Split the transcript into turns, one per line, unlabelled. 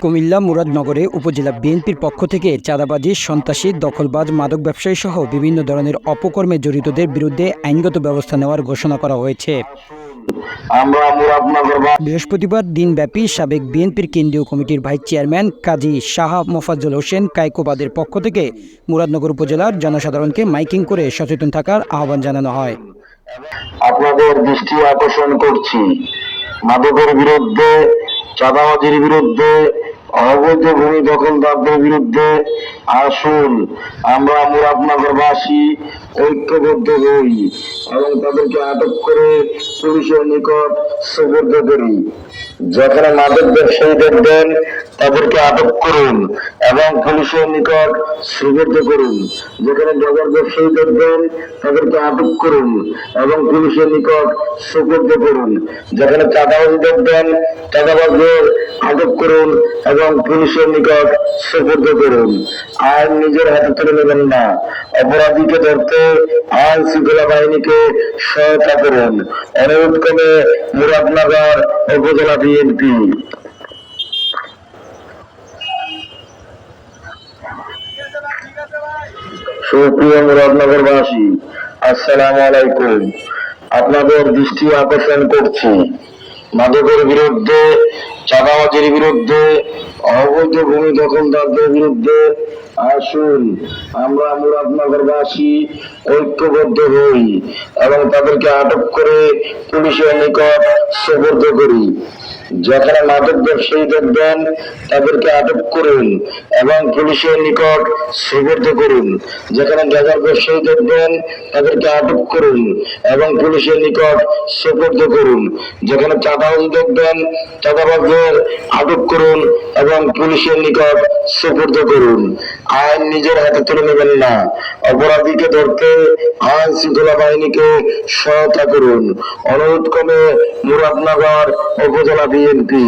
কুমিল্লা মুরাদনগরে উপজেলা বিএনপির পক্ষ থেকে চাঁদাবাজি সন্ত্রাসী দখলবাজ মাদক ব্যবসায়ী সহ বিভিন্ন ধরনের অপকর্মে জড়িতদের বিরুদ্ধে আইনগত ব্যবস্থা নেওয়ার ঘোষণা করা হয়েছে। বৃহস্পতিবার দিনব্যাপী সাবেক বিএনপির কেন্দ্রীয় কমিটির ভাইস চেয়ারম্যান কাজী শাহ মোফাজ্জল হোসেন কাইকোবাদের পক্ষ থেকে মুরাদনগর উপজেলার জনসাধারণকে মাইকিং করে সচেতন থাকার আহ্বান জানানো হয়।
আপনাদের দৃষ্টি আকর্ষণ করছি। মাদকের বিরুদ্ধে চাঁদাবাজির বিরুদ্ধে অবৈধ ভূমি দখলদারদের বিরুদ্ধে আসুন। আমরা মুরাদনগরবাসী ঐক্যবদ্ধ হই এবং তাদেরকে আটক করে পুলিশের নিকট সুপর্দ করি। যেখানে মাদক ব্যবসায়ী দেখবেন তাদেরকে আটক করুন এবং পুলিশের নিকট সুপর্দ করুন। যেখানে ডলার ব্যবসায়ী দেখবেন তাদেরকে আটক করুন এবং পুলিশের নিকট সুপর্দ করুন। যেখানে চাঁদাবাজি দেখবেন চাঁদাবাজদের আটক করুন এবং পুলিশের নিকট সুপর্দ করুন। আইন নিজের হাতে তুলে নেবেন না। অপরাধীকে ধরতে আইন শৃঙ্খলা বাহিনীকে সহায়তা করুন। অনুরোধ করে মুরাদনগর উপজেলা বিএনপি সুপ্রিয় মুরাদনগরবাসী, আসসালামু আলাইকুম। আপনাদের দৃষ্টি আকর্ষণ করছি। মাদকের বিরুদ্ধে, চাঁদাবাজির বিরুদ্ধে, অবৈধ ভূমি দখলদারদের বিরুদ্ধে আসুন। আমরা মুরাদনগরবাসী, ঐক্যবদ্ধ হই এবং তাদেরকে আটক করে পুলিশের নিকট সুপর্দ করি। যেখানে মাদক ব্যবসায়ী দেখবেন তাদেরকে আটক করুন এবং পুলিশের নিকট সুপর্দ করুন। যেখানে গাজার ব্যবসায়ী দেখবেন তাদেরকে আটক করুন এবং পুলিশের নিকট সুপর্দ করুন। যেখানে চাঁদাবাজি দেখবেন চাঁদাবাজদের আটক করুন এবং পুলিশের নিকট সুপর্দ করুন। আইন নিজের হাতে তুলে নেবেন না। অপরাধীকে ধরতে আইন শৃঙ্খলা বাহিনীকে সহায়তা করুন। অনুরোধ করে মুরাদনগর উপজেলা বিএনপি।